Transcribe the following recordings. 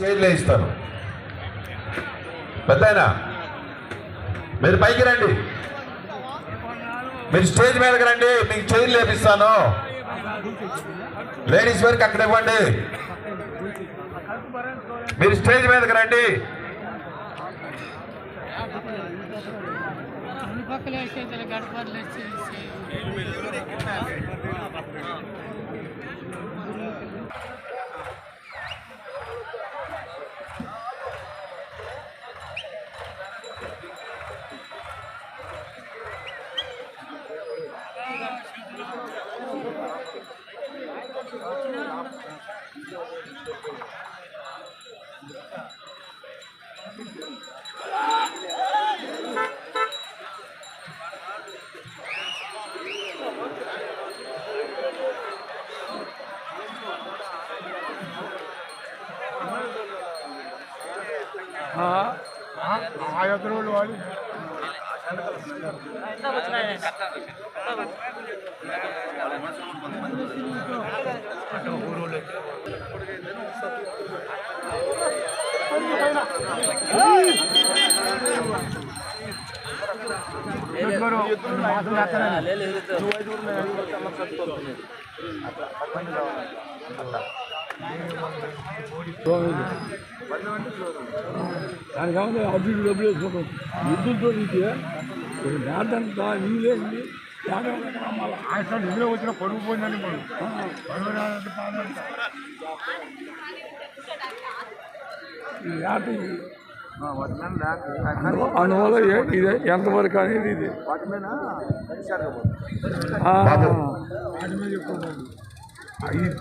స్టేజ్లో ఇస్తారు పెద్దయినా? మీరు పైకి రండి. మీరు స్టేజ్ మీదకి రండి మీకు చైర్ లేపిస్తాను. లేడీస్ వరకు అక్కడ ఇవ్వండి. మీరు స్టేజ్ మీదకి రండి. అన్ని పక్కల వేసేది గడపలు వచ్చేసి దాని కావాలి ఇటు డబ్బులు వేసుకోవడం ఎద్దులతో నీకే ఒక దాంతంతా నీళ్ళు వేసింది ఆయన నిద్ర వచ్చిన పడుగు పోయిందని అందువల్ల ఇది. ఎంతవరకు అనేది ఇది.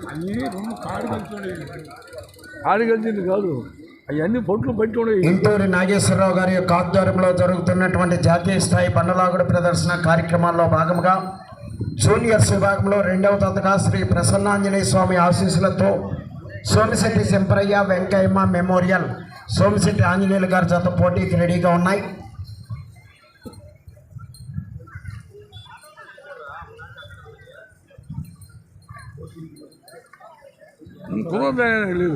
అన్నీ రెండు కాడు కలిసి కాడు కలిసింది కాదు. అవన్నీ పట్టి ఉండేవి ఇంటూరి నాగేశ్వరరావు గారి యొక్క ఆధ్వర్యంలో జరుగుతున్నటువంటి జాతీయ స్థాయి బండలాగుడు ప్రదర్శన కార్యక్రమాల్లో భాగంగా జూనియర్స్ విభాగంలో రెండవ తతగా శ్రీ ప్రసన్నాంజనేయ స్వామి ఆశీస్సులతో సోమిశెట్టి శంకరయ్య వెంకయ్యమ్మ మెమోరియల్ సోమిశెట్టి ఆంజనేయులు గారి జత పోటీకి రెడీగా ఉన్నాయి. లేదు.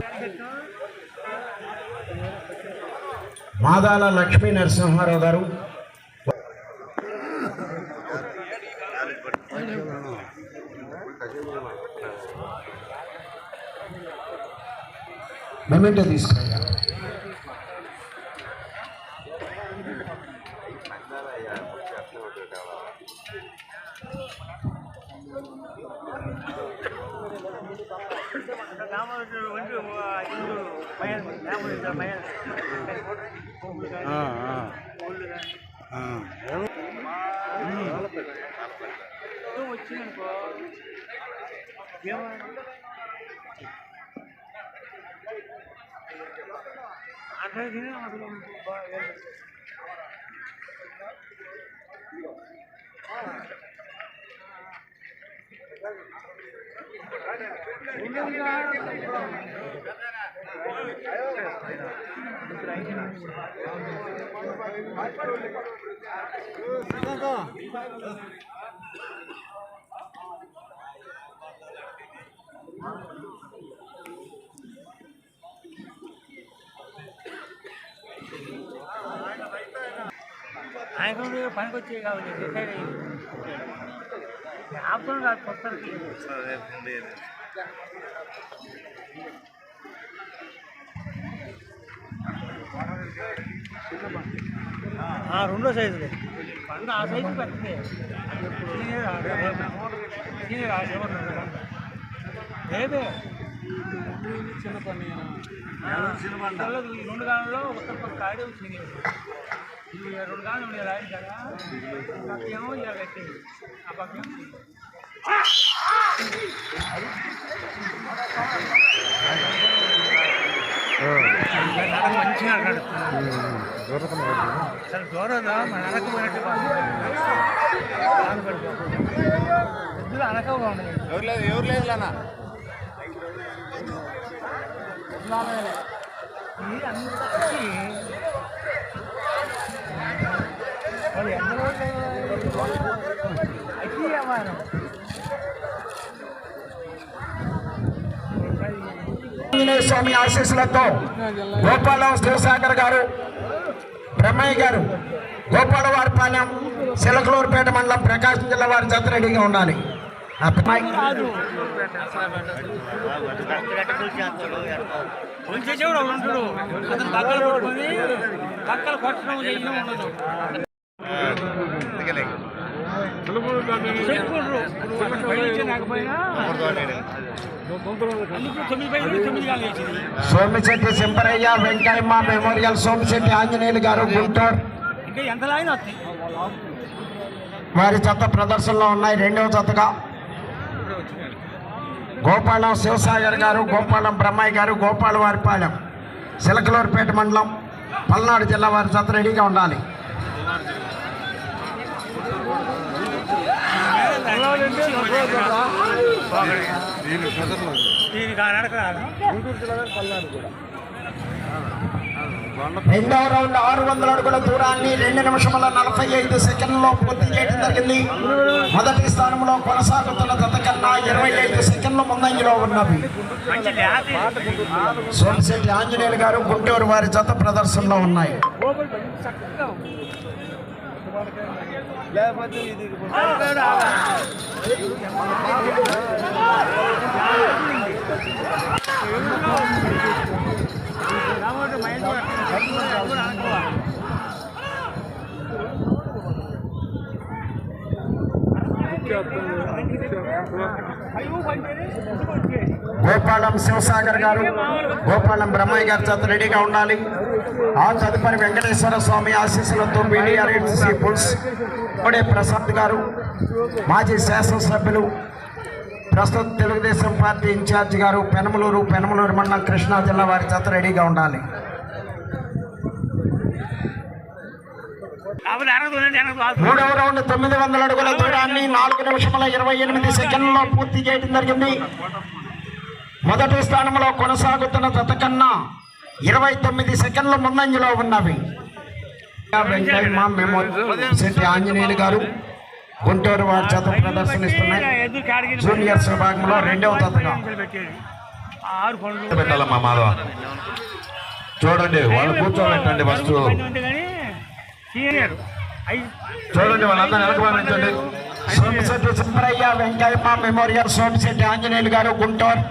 మాదాల లక్ష్మీ నరసింహారావు గారు. మెమెంటో తీసుకురా వచ్చిందనుకో అట్లా తినే అసలు బాగా ఆయనకు పనికి వచ్చే కావాలి రిటైర్ అయ్యింది ఆపుతాను కాదు కొత్తకి రెండో సైజులే పండు ఆ సైజు పెద్దది సీనియర్ ఆ చివరి లేదే చిన్న పని ఈ రెండు గానంలో ఉత్తర పక్క కాడే సీనియర్ ఇవి రెండు గానం ఉండే రాయి కదా పక్కేమో ఇలా పెట్టింది ఆ పక్కేమో senior. మంచిగా అసలు దూరం మన అనక పోయినట్టు ఎద్దులు అనక బాగున్నాయి ఎవరు లేదు ఎవరు లేదు అన్న ఇది అందరికీ వాళ్ళు ఆంజనేయ స్వామి ఆశీస్సులతో గోపాలం శివసాగర్ గారు బ్రహ్మయ్య గారు గోపాలవారిపాలెం సిలకలూరుపేట మండలం ప్రకాశం జిల్లా వారి జత రెడీగా ఉండాలి. చెప్పుకుంటారు. సోమిశెట్టి సింపరయ్య వెంకయ్యమ్మ మెమోరియల్ సోమిశెట్టి ఆంజనేయులు గారు గుంటూరు. వారి చెత్త ప్రదర్శనలో ఉన్నాయి రెండవ చెత్తగా. గోపాలం శివసాగర్ గారు గోపాలం బ్రహ్మయ్య గారు గోపాల వారిపాలెం సిలకలూరుపేట మండలం పల్నాడు జిల్లా వారి చెత్త రెడీగా ఉండాలి. రెండవ రౌండ్ ఆరు వందల అడుగుల దూరాన్ని రెండు నిమిషముల నలభై ఐదు సెకండ్లో పూర్తి చేయడం జరిగింది. మొదటి స్థానంలో కొనసాగుతున్న జత కన్నా ఇరవై ఐదు సెకండ్ల ముందంజలో ఉన్నవి. సోమశెట్టి ఆంజనేయులు గారు గుంటూరు వారి జత ప్రదర్శనలో ఉన్నాయి. లేకపోతే ఇది Thank you. గోపాలం శివసాగర్ గారు గోపాలం బ్రహ్మయ్య గారి చేత రెడీగా ఉండాలి. ఆ తదుపరి వెంకటేశ్వర స్వామి ఆశీస్సులతో బీడీఆర్ఎస్సీ పుల్స్ ఇప్పుడే ప్రసాద్ గారు మాజీ శాసనసభ్యులు ప్రస్తుత తెలుగుదేశం పార్టీ ఇన్ఛార్జ్ గారు పెనమలూరు పెనమలూరు మండలం కృష్ణా జిల్లా వారి చేత రెడీగా ఉండాలి. మూడవ రౌండ్ తొమ్మిది వందల అడుగుల దూరాన్ని నాలుగు నిమిషముల ఇరవై ఎనిమిది సెకండ్లలో పూర్తి చేయడం జరిగింది. మొదటి స్థానంలో కొనసాగుతున్న జత కన్నా ఇరవై తొమ్మిది సెకండ్ల ముందంజలో ఉన్నవి. శెట్టి ఆంజనేయులు గారు. గుంటూరు వారి జత ప్రదర్శనిస్తున్నాయి జూనియర్స్ విభాగంలో రెండవ పెట్టాలమ్మా మాధవ. చూడండి వాళ్ళు కూర్చోబెట్టండి ఫస్ట్. సీనియర్. చూడండి వాళ్ళంతా వెనకబాలించండి సోమశెట్టి సుబ్బరయ్య వెంకయ్యమ్మ మెమోరియల్ సోమశెట్టి ఆంజనేయులు గారు గుంటూరు.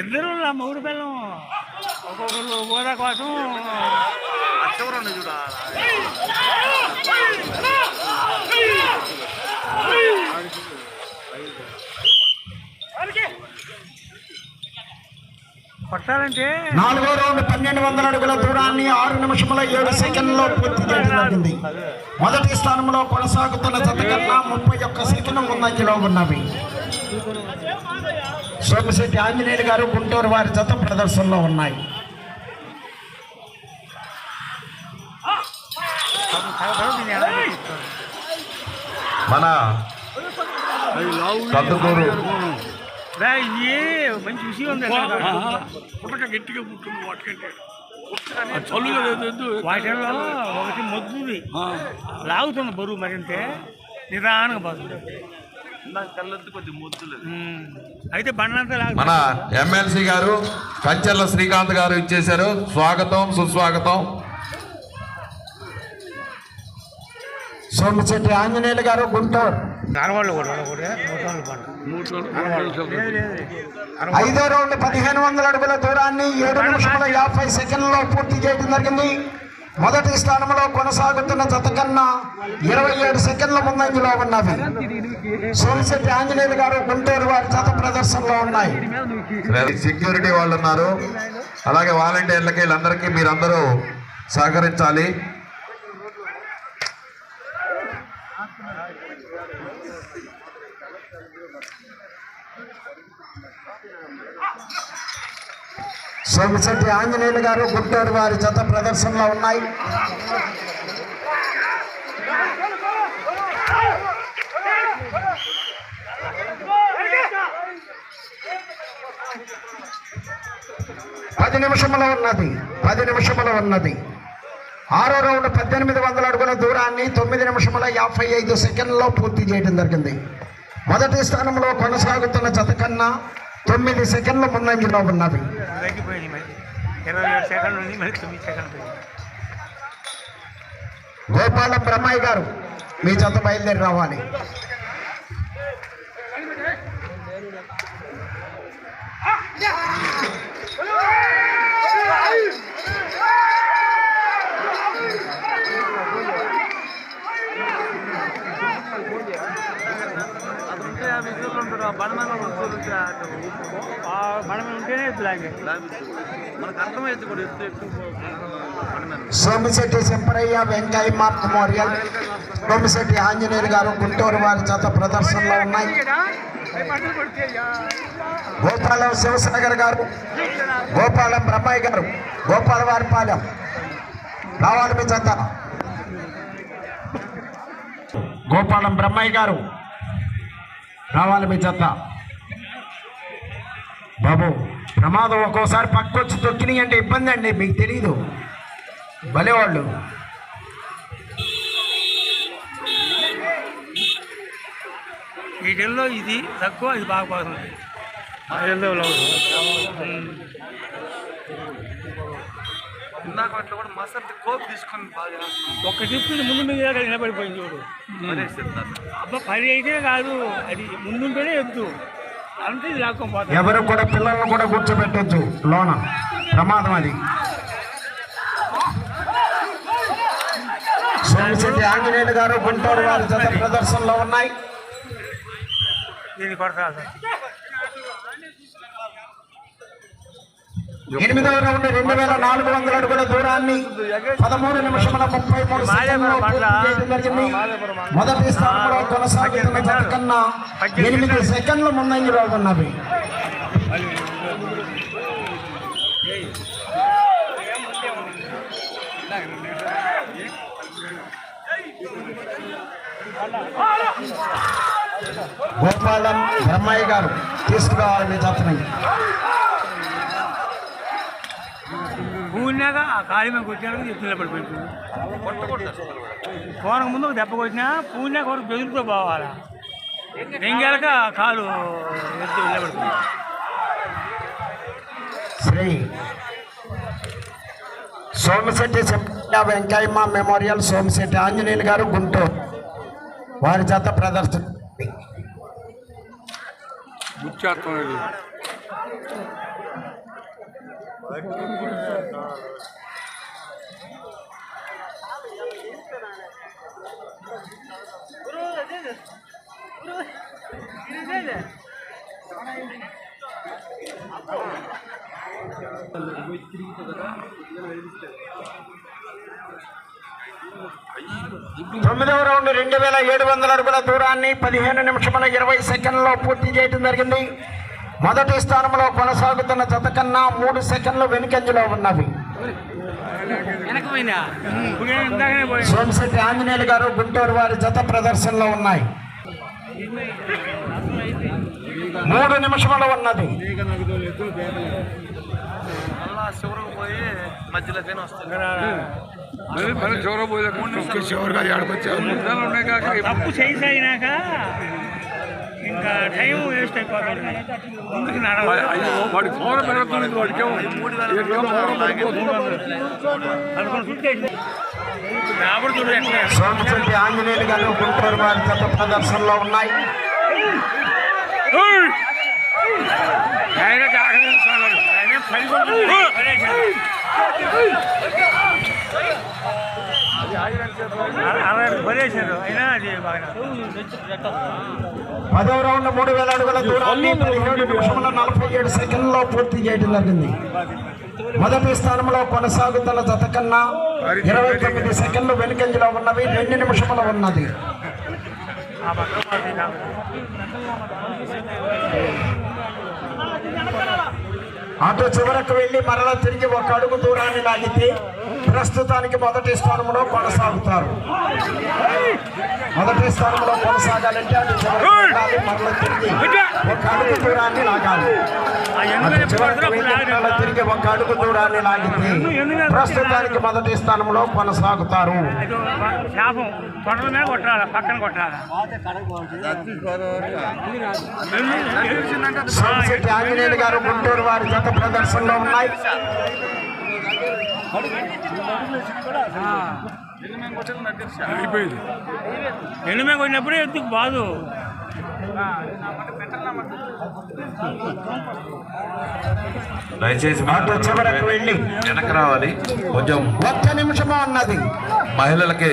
ఇద్దరు నా మూడు పిల్లం. ఒక్కొక్కరు హోదా కోసం. కొట్టాలంటే నాలుగో రౌండ్ పన్నెండు వందల అడుగుల దూరాన్ని ఆరు నిమిషముల ఏడు సెకండ్లో పూర్తి చేయడం జరిగింది. మొదటి స్థానంలో కొనసాగుతున్న జత కన్నా ముప్పై ఒక్క సెకండ్ ముందంజలో ఉన్నవి. సోమశెట్టి ఆంజనేయులు గారు గుంటూరు వారి జత ప్రదర్శనలో ఉన్నాయి. మన కందుకూరు ఇది మంచి విషయం ఉంది పుట్టక గట్టిగా పుట్టింది వాటికంటే. చల్లుగా లేదు వాటిలో ఒకటి మొద్దుది. లాగుతుంది బరువు మరింతే నిదానంగా పోతుంది. అయితే బండంతా మన ఎమ్మెల్సీ గారు కంచెర్ల శ్రీకాంత్ గారు ఇచ్చేశారు. స్వాగతం సుస్వాగతం. సోమశెట్టి ఆంజనేయులు గారు గుంటూరు. కూడా కూడా ఐదో రౌండ్ పదిహేను వందల అడుగుల దూరాన్ని ఏడు నిమిషముల యాభై సెకండ్లో పూర్తి చేయడం జరిగింది. మొదటి స్థానంలో కొనసాగుతున్న జత కన్నా ఇరవై ఏడు సెకండ్ల ముందంజలో ఉన్నవి. సోమశెట్టి ఆంజనేయులు గారు గుంటూరు వారి జత ప్రదర్శనలో ఉన్నాయి. సెక్యూరిటీ వాళ్ళు ఉన్నారు. అలాగే వాలంటీర్లకి వీళ్ళందరికీ మీరందరూ సహకరించాలి. సోమిశెట్టి ఆంజనేయులు గారు గుంటూరు వారి జత ప్రదర్శనలో ఉన్నాయి. పది నిమిషముల ఉన్నది పది నిమిషముల ఉన్నది. ఆరో రౌండ్ పద్దెనిమిది వందల అడుగుల దూరాన్ని తొమ్మిది నిమిషముల యాభై ఐదు సెకండ్లో పూర్తి చేయడం జరిగింది. మొదటి స్థానంలో కొనసాగుతున్న జత కన్నా తొమ్మిది సెకండ్ల ముందంజలో ఉన్నవి తగ్గిపోయింది మరి. ఇరవై ఏడు సెకండ్లు ఉంది మరి తొమ్మిది సోమిశెట్టి శంకరయ్య వెంకయ్య మార్క్ మోరియల్. సోమిశెట్టి ఆంజనేయులు గారు గుంటూరు వారి జత ప్రదర్శనలో ఉన్నాయి. గోపాలం శివసాగర్ గారు గోపాలం బ్రహ్మయ్య గారు గోపాల వారిపాలెం రావాలి మీ జత. గోపాలం బ్రహ్మయ్య గారు రావాలి మీ జత. బాబు ప్రమాదం ఒక్కోసారి పక్కొచ్చి తొక్కినాయి అంటే ఇబ్బంది అండి మీకు తెలియదు భలేవాళ్ళు. వీటిల్లో ఇది తక్కువ ఇది బాగా పోతుంది ఇందాక అట్లా కూడా మసర్తి కోపి తీసుకొని బాగా. ఒక్క ఇది ముందు మీద నిలబడిపోయింది చూడు. అబ్బా పది అయితే కాదు. అది ముందుంటేనే ఎద్దు అంతే లాక్కొని పోతుంది ఎవరు కూడా పిల్లలను కూడా కూర్చోబెట్టొచ్చు లోన. ప్రమాదం అది. సోమిశెట్టి ఆంజనేయులు గారు గుంటూరు వారి జత ప్రదర్శనలో ఉన్నాయి. దీన్ని కొడతా ఎనిమిదవ రౌండ్ రెండు వేల నాలుగు వందల అడుగుల దూరాన్ని పదమూడు నిమిషముల ముప్పై మూడు జరిగింది. మొదటి స్థానంలో కొనసాగుతున్న జత కన్నా ఎనిమిది సెకండ్ల ముందంజలో ఉన్నవి. గోపాలం బ్రహ్మయ్య గారు తీసుకురావాలి మీ పూర్ణాక ఆ కాళీ మీద కొట్టాక ఎత్తు నిలబడిపోయింది కోనకు ముందు ఒక దెబ్బ కొట్టినా పూర్ణాక వరకు బెదురుతో పోవాలా? ఎంగాలక కాలు ఎత్తు నిలబడిపోయింది శ్రీ సోమశెట్టి చెంప వెంకయ్యమ్మ మెమోరియల్ సోమశెట్టి ఆంజనేయులు గారు గుంటూరు. వారి జత ప్రదర్శన. తొమ్మిదవ రౌండ్ రెండు వేల ఏడు వందల అడుగుల దూరాన్ని పదిహేను నిమిషముల ఇరవై సెకండ్లో పూర్తి చేయడం జరిగింది. మొదటి స్థానంలో కొనసాగుతున్న జత కన్నా మూడు సెకండ్లు వెనుకంజలో ఉన్నవి. సోమశెట్టి ఆంజనేయులు గారు గుంటూరు వారి జత ప్రదర్శనలో ఉన్నాయి. మూడు నిమిషములు ఉన్నది. చివరకు పోయి వస్తుంది తప్పు చేసి అయినాక ఇంకా టైం వేస్ట్ అయిపోతుంది. ముందుకు నడవాలి. వాడికి ఫోన్ పెరుగుతుంది వాడికి సోమశెట్టి ఆంజనేయులు గారు గుంటూరు వారి జత ప్రదర్శనలో ఉన్నాయి. ఆయన. ఆయన పది పదవ రౌండ్ మూడు వేల అడుగుల దూరాన్ని పదిహేడు నిమిషముల నలభై ఏడు సెకండ్లో పూర్తి చేయడం జరిగింది. మొదటి స్థానంలో కొనసాగుతున్న జత కన్నా ఇరవై తొమ్మిది సెకండ్లు వెనుకంజలో ఉన్నవి రెండు నిమిషముల ఉన్నది. అటు చివరకు వెళ్ళి మరలా తిరిగి ఒక అడుగు దూరాన్ని లాగితే ప్రస్తుతానికి మొదటి స్థానంలో కొనసాగుతారు. మొదటి స్థానంలో కొనసాగాలంటే మరలా తిరిగి ఒక అడుగు దూరాన్ని లాగాలి. అటు చివరికి వెళ్ళి మరలా తిరిగి ఒక అడుగు దూరాన్ని లాగితే ప్రస్తుతానికి మొదటి స్థానంలో కొనసాగుతారు. ఆంజనేయులు గారు గుంటూరు వారి జత ప్రదర్శనలో ఉన్నాయి. ఎండు కొట్టినప్పుడే ఎందుకు బాధ? దయచేసి అటు చివరకు వెళ్ళి. వెనక్కి రావాలి. కొంచెం ఒక్క నిమిషము ఉన్నది మహిళలకి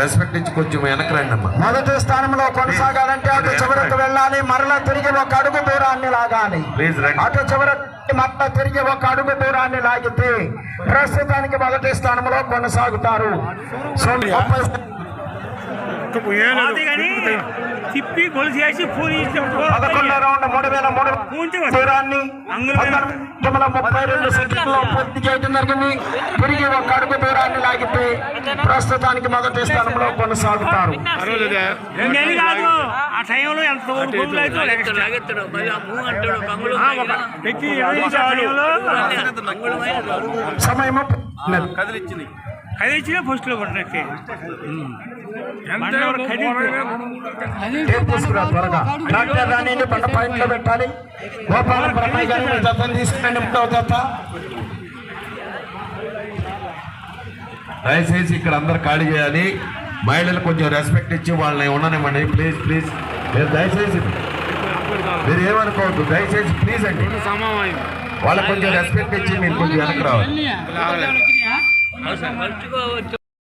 రెస్పెక్ట్ ఇచ్చి కొంచెం వెనక్కి రండి అమ్మా. మొదటి స్థానంలో కొనసాగాలంటే అటు చివరకు వెళ్ళాలి మరలా తిరిగి ఒక అడుగు దూరాన్ని లాగాలి. ప్లీజ్ రండి. అటు చివరికి మరలా తిరిగి ఒక అడుగు దూరాన్ని లాగితే ప్రస్తుతానికి మొదటి స్థానంలో కొనసాగుతారు. సో తిప్పి గొలుసు వేసి పూరి పదకొండో రౌండ్ మూడు వేల మూడు అంగుళం ముప్పై రెండు సెకండ్లో పూర్తి చేయడం జరిగింది. తిరిగి ఒక అడుగు దూరాన్ని లాగితే ప్రస్తుతానికి మొదటి స్థానంలో కొనసాగుతారు. ఆ టైంలో ఎంత కదిలిచ్చింది. లో కొట్టినట్టే డాక్టర్ రాణిని లో పెట్టాలి గోపాల బ్రహ్మయ్య గారిని జతను తీసుకురండి మూడవ జత దయచేసి ఇక్కడ అందరు ఖాళీ చేయాలి మహిళలు కొంచెం రెస్పెక్ట్ ఇచ్చి వాళ్ళని ఉండనివ్వండి ప్లీజ్ ప్లీజ్ మీరు దయచేసి మీరు ఏమనుకోవద్దు దయచేసి ప్లీజ్ అండి వాళ్ళకి కొంచెం రెస్పెక్ట్ ఇచ్చి మీరు కొంచెం వెనక్కి రావాలి